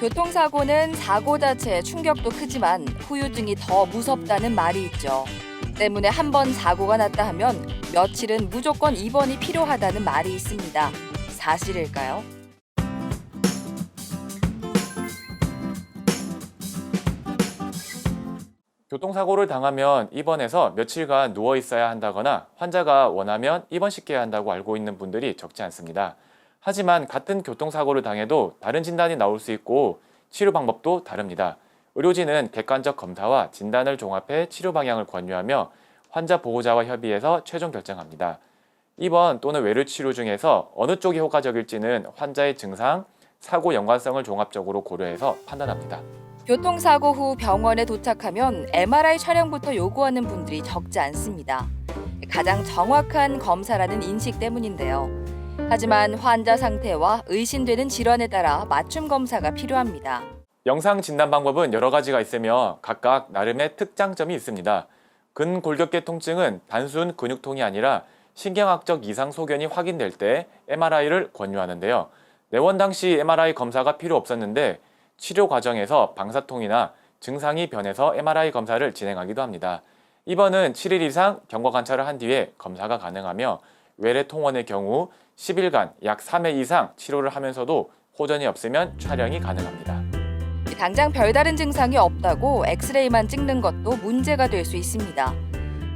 교통사고는 사고 자체의 충격도 크지만 후유증이 더 무섭다는 말이 있죠. 때문에 한 번 사고가 났다 하면 며칠은 무조건 입원이 필요하다는 말이 있습니다. 사실일까요? 교통사고를 당하면 입원해서 며칠간 누워 있어야 한다거나 환자가 원하면 입원시켜야 한다고 알고 있는 분들이 적지 않습니다. 하지만 같은 교통사고를 당해도 다른 진단이 나올 수 있고 치료 방법도 다릅니다. 의료진은 객관적 검사와 진단을 종합해 치료 방향을 권유하며 환자 보호자와 협의해서 최종 결정합니다. 입원 또는 외래 치료 중에서 어느 쪽이 효과적일지는 환자의 증상, 사고 연관성을 종합적으로 고려해서 판단합니다. 교통사고 후 병원에 도착하면 MRI 촬영부터 요구하는 분들이 적지 않습니다. 가장 정확한 검사라는 인식 때문인데요. 하지만 환자 상태와 의심되는 질환에 따라 맞춤 검사가 필요합니다. 영상 진단 방법은 여러 가지가 있으며 각각 나름의 특장점이 있습니다. 근골격계 통증은 단순 근육통이 아니라 신경학적 이상 소견이 확인될 때 MRI를 권유하는데요. 내원 당시 MRI 검사가 필요 없었는데 치료 과정에서 방사통이나 증상이 변해서 MRI 검사를 진행하기도 합니다. 입원은 7일 이상 경과 관찰을 한 뒤에 검사가 가능하며 외래 통원의 경우 10일간 약 3회 이상 치료를 하면서도 호전이 없으면 촬영이 가능합니다. 당장 별다른 증상이 없다고 엑스레이만 찍는 것도 문제가 될 수 있습니다.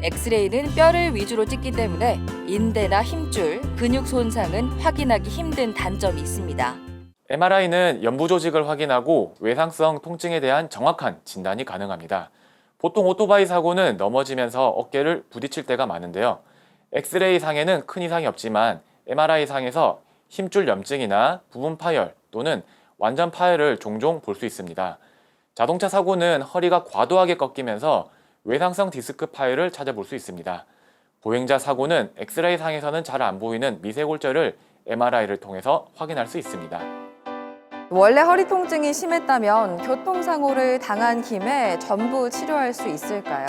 엑스레이는 뼈를 위주로 찍기 때문에 인대나 힘줄, 근육 손상은 확인하기 힘든 단점이 있습니다. MRI는 연부 조직을 확인하고 외상성 통증에 대한 정확한 진단이 가능합니다. 보통 오토바이 사고는 넘어지면서 어깨를 부딪힐 때가 많은데요. 엑스레이 상에는 큰 이상이 없지만 MRI 상에서 힘줄 염증이나 부분 파열 또는 완전 파열을 종종 볼 수 있습니다. 자동차 사고는 허리가 과도하게 꺾이면서 외상성 디스크 파열을 찾아볼 수 있습니다. 보행자 사고는 엑스레이 상에서는 잘 안 보이는 미세골절을 MRI를 통해서 확인할 수 있습니다. 원래 허리 통증이 심했다면 교통사고를 당한 김에 전부 치료할 수 있을까요?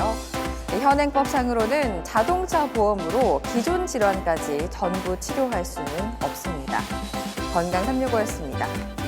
현행법상으로는 자동차 보험으로 기존 질환까지 전부 치료할 수는 없습니다. 건강 365였습니다.